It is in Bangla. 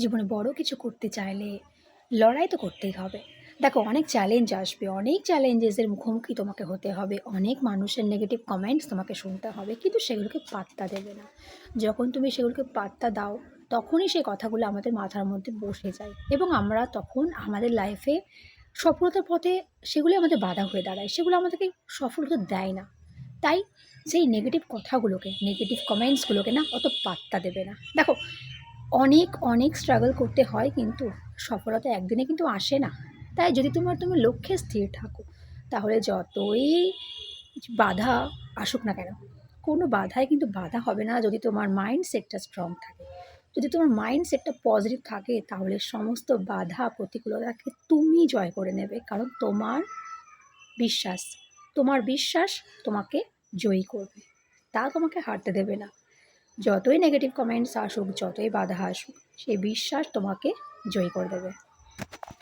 জীবনে বড় কিছু করতে চাইলে লড়াই তো করতেই হবে। দেখো, অনেক চ্যালেঞ্জ আসবে, অনেক চ্যালেঞ্জেসের মুখোমুখি তোমাকে হতে হবে, অনেক মানুষের নেগেটিভ কমেন্টস তোমাকে শুনতে হবে, কিন্তু সেগুলোকে পাত্তা দেবে না। যখন তুমি সেগুলোকে পাত্তা দাও, তখনই সেই কথাগুলো আমাদের মাথার মধ্যে বসে যায় এবং আমরা তখন আমাদের লাইফে সফলতার পথে সেগুলি আমাদের বাধা হয়ে দাঁড়ায়, সেগুলো আমাদেরকে সফলতা দেয় না। তাই সেই নেগেটিভ কথাগুলোকে নেগেটিভ কমেন্টসগুলোকে না অত পাত্তা দেবে না। দেখো অনেক অনেক স্ট্রাগল করতে হয় কিন্তু সফলতা একদিনে কিন্তু আসে না। তাই যদি তোমার, তুমি লক্ষ্যে স্থির থাকো, তাহলে যতই বাধা আসুক না কেন, কোনো বাধাই কিন্তু বাধা হবে না যদি তোমার মাইন্ড সেটটা স্ট্রং থাকে। যদি তোমার মাইন্ড সেটটা পজিটিভ থাকে, তাহলে সমস্ত বাধা, প্রতিকূলতাকে তুমি জয় করে নেবে। কারণ তোমার বিশ্বাস তোমার বিশ্বাস তোমাকে জয়ী করবে। তা তোমাকে হারতে দেবে না। যতই নেগেটিভ কমেন্টস আসুক যতই বাধা আসুক সেই বিশ্বাস তোমাকে জয়ী করে দেবে।